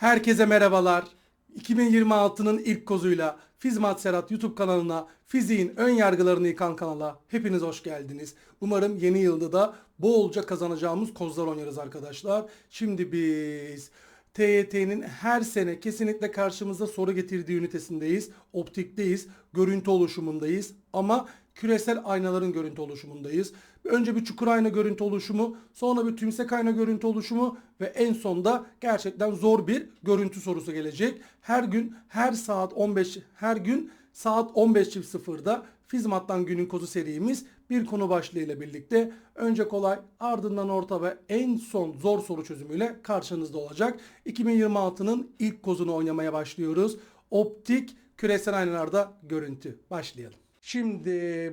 Herkese merhabalar. 2026'nın ilk kozuyla Fizmat Serhat YouTube kanalına, fiziğin ön yargılarını yıkan kanala hepiniz hoş geldiniz. Umarım yeni yılda da bolca kazanacağımız kozlar oynarız arkadaşlar. Şimdi biz TYT'nin her sene kesinlikle karşımıza soru getirdiği ünitesindeyiz. Optikteyiz, görüntü oluşumundayız ama küresel aynaların görüntü oluşumundayız. Önce bir çukur ayna görüntü oluşumu, sonra bir tümsek ayna görüntü oluşumu ve en sonda gerçekten zor bir görüntü sorusu gelecek. Her gün her saat 15 her gün saat 15.00'da Fizmat'tan günün kozu serimiz bir konu başlığıyla birlikte önce kolay ardından orta ve en son zor soru çözümüyle karşınızda olacak. 2026'nın ilk kozunu oynamaya başlıyoruz. Optik küresel aynalarda görüntü. Başlayalım. Şimdi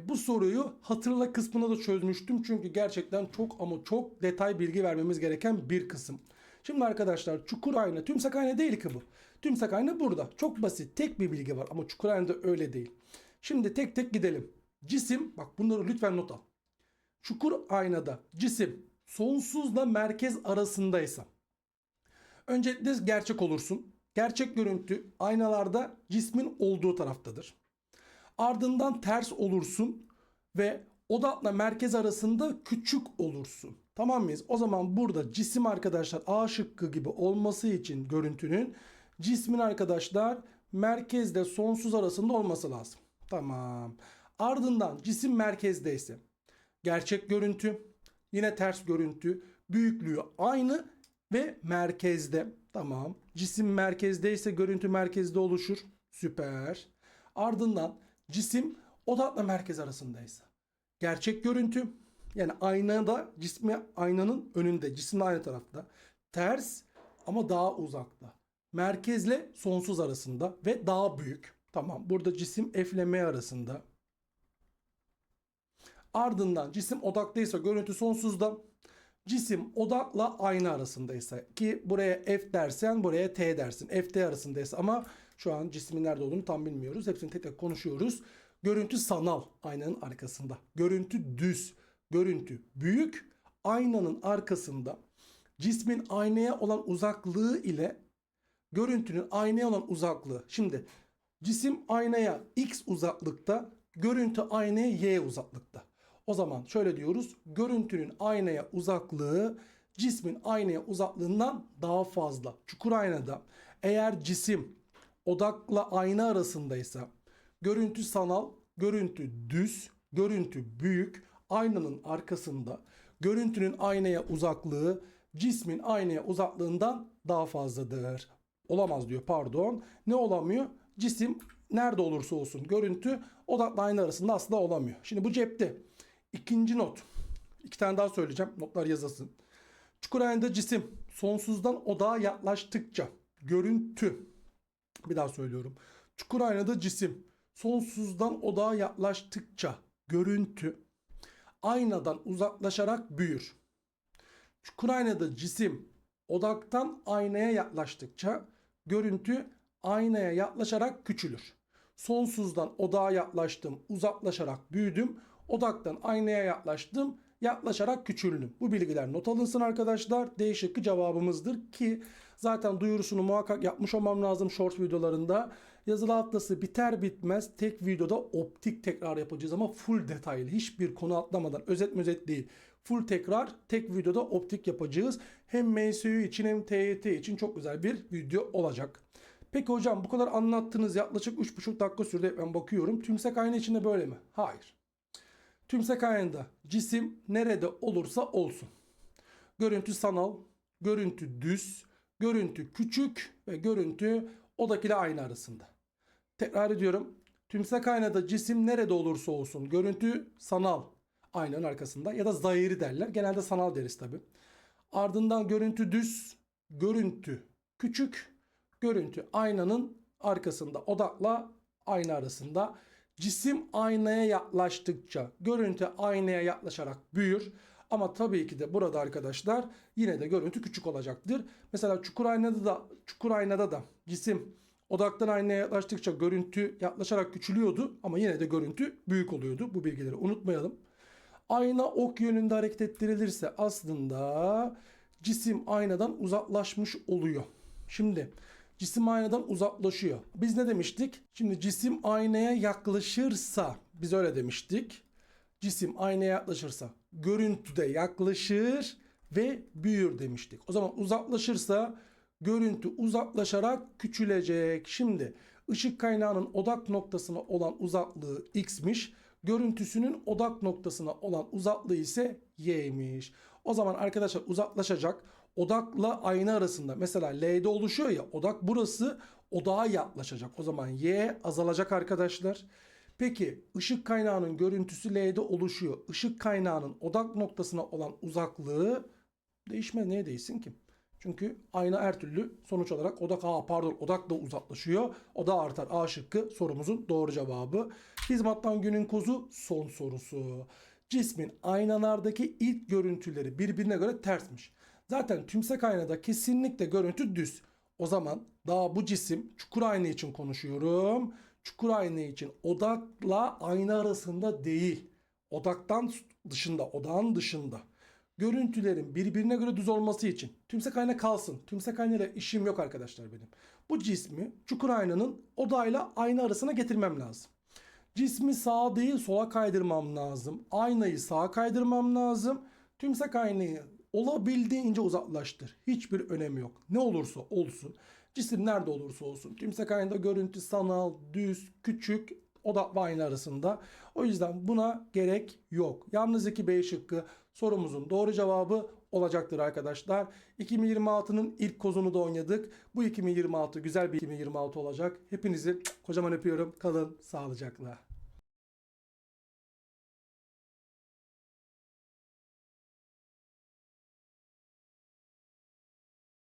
bu soruyu hatırla kısmına da çözmüştüm. Çünkü gerçekten çok ama çok detay bilgi vermemiz gereken bir kısım. Şimdi arkadaşlar çukur ayna, tümsek ayna değil ki bu. Tümsek ayna burada. Çok basit. Tek bir bilgi var ama çukur aynada öyle değil. Şimdi tek tek gidelim. Cisim, bak bunları lütfen not al. Çukur aynada cisim sonsuzla merkez arasındaysa öncelikle gerçek olursun. Gerçek görüntü aynalarda cismin olduğu taraftadır. Ardından ters olursun ve odakla merkez arasında küçük olursun. Tamam mıyız? O zaman burada cisim arkadaşlar A şıkkı gibi olması için görüntünün cismin arkadaşlar merkezle sonsuz arasında olması lazım. Tamam. Ardından cisim merkezdeyse gerçek görüntü yine ters görüntü büyüklüğü aynı ve merkezde. Tamam. Cisim merkezdeyse görüntü merkezde oluşur. Süper. Ardından cisim odakla merkez arasındaysa. Gerçek görüntü yani aynada cismi aynanın önünde cisim aynı tarafta. Ters ama daha uzakta. Merkezle sonsuz arasında ve daha büyük. Tamam burada cisim F ile M arasında. Ardından cisim odaklıysa görüntü sonsuzda. Cisim odakla ayna arasındaysa ki buraya F dersen buraya T dersin. F T arasındaysa ama şu an cismin nerede olduğunu tam bilmiyoruz. Hepsini tek tek konuşuyoruz. Görüntü sanal aynanın arkasında. Görüntü düz. Görüntü büyük. Aynanın arkasında cismin aynaya olan uzaklığı ile görüntünün aynaya olan uzaklığı. Şimdi cisim aynaya x uzaklıkta, görüntü aynaya y uzaklıkta. O zaman şöyle diyoruz. Görüntünün aynaya uzaklığı cismin aynaya uzaklığından daha fazla. Çukur aynada eğer cisim odakla ayna arasındaysa görüntü sanal, görüntü düz, görüntü büyük, aynanın arkasında görüntünün aynaya uzaklığı cismin aynaya uzaklığından daha fazladır. Olamaz diyor pardon. Ne olamıyor? Cisim nerede olursa olsun görüntü odakla ayna arasında aslında olamıyor. Şimdi bu cepte. İkinci not. İki tane daha söyleyeceğim. Notlar yazasın. Çukur aynada cisim sonsuzdan odağa yaklaştıkça görüntü bir daha söylüyorum. Çukur aynada cisim sonsuzdan odağa yaklaştıkça görüntü aynadan uzaklaşarak büyür. Çukur aynada cisim odaktan aynaya yaklaştıkça görüntü aynaya yaklaşarak küçülür. Sonsuzdan odağa yaklaştım, uzaklaşarak büyüdüm. Odaktan aynaya yaklaştım, yaklaşarak küçüldüm. Bu bilgiler not alınsın arkadaşlar. D şıkkı cevabımızdır ki zaten duyurusunu muhakkak yapmış olmam lazım short videolarında. Yazılı atlası biter bitmez tek videoda optik tekrar yapacağız ama full detaylı. Hiçbir konu atlamadan özet özet değil. Full tekrar tek videoda optik yapacağız. Hem MSU için hem TYT için çok güzel bir video olacak. Peki hocam bu kadar anlattınız yaklaşık 3,5 dakika sürdü ben bakıyorum. Tümsek ayna içinde böyle mi? Hayır. Tümsek aynada cisim nerede olursa olsun. Görüntü sanal, görüntü düz, görüntü küçük ve görüntü odakiyle aynı arasında. Tekrar ediyorum. Tümsek aynada cisim nerede olursa olsun görüntü sanal aynanın arkasında ya da zahiri derler. Genelde sanal deriz tabi. Ardından görüntü düz, görüntü küçük, görüntü aynanın arkasında odakla ayna arasında. Cisim aynaya yaklaştıkça görüntü aynaya yaklaşarak büyür. Ama tabii ki de burada arkadaşlar yine de görüntü küçük olacaktır. Mesela çukur aynada da çukur aynada da cisim odaktan aynaya yaklaştıkça görüntü yaklaşarak küçülüyordu ama yine de görüntü büyük oluyordu. Bu bilgileri unutmayalım. Ayna ok yönünde hareket ettirilirse aslında cisim aynadan uzaklaşmış oluyor. Şimdi cisim aynadan uzaklaşıyor. Biz ne demiştik? Şimdi cisim aynaya yaklaşırsa biz öyle demiştik. Cisim aynaya yaklaşırsa görüntüde yaklaşır ve büyür demiştik. O zaman uzaklaşırsa görüntü uzaklaşarak küçülecek. Şimdi ışık kaynağının odak noktasına olan uzaklığı x'miş. Görüntüsünün odak noktasına olan uzaklığı ise y'ymiş. O zaman arkadaşlar uzaklaşacak. Odakla ayna arasında mesela L'de oluşuyor ya odak burası odağa yaklaşacak. O zaman y azalacak arkadaşlar. Peki ışık kaynağının görüntüsü L'de oluşuyor. Işık kaynağının odak noktasına olan uzaklığı değişmez. Neye değişsin ki? Çünkü ayna her türlü sonuç olarak odak A pardon odak da uzaklaşıyor. O da artar. A şıkkı sorumuzun doğru cevabı. Hizmattan günün kozu son sorusu. Cismin aynalardaki ilk görüntüleri birbirine göre tersmiş. Zaten tümsek aynada kesinlikle görüntü düz. O zaman daha bu cisim çukur ayna için konuşuyorum. Çukur ayna için odakla ayna arasında değil. Odaktan dışında, odağın dışında. Görüntülerin birbirine göre düz olması için tümsek ayna kalsın. Tümsek aynayla işim yok arkadaşlar benim. Bu cismi çukur aynanın odayla ayna arasına getirmem lazım. Cismi sağa değil sola kaydırmam lazım. Aynayı sağa kaydırmam lazım. Tümsek aynayı olabildiğince uzaklaştır. Hiçbir önemi yok. Ne olursa olsun. Cisim nerede olursa olsun. Tümsek aynada görüntü sanal, düz, küçük, odak ve ayna arasında. O yüzden buna gerek yok. Yalnız 2 B şıkkı sorumuzun doğru cevabı olacaktır arkadaşlar. 2026'nın ilk kozunu da oynadık. Bu 2026 güzel bir 2026 olacak. Hepinizi kocaman öpüyorum. Kalın sağlıcakla.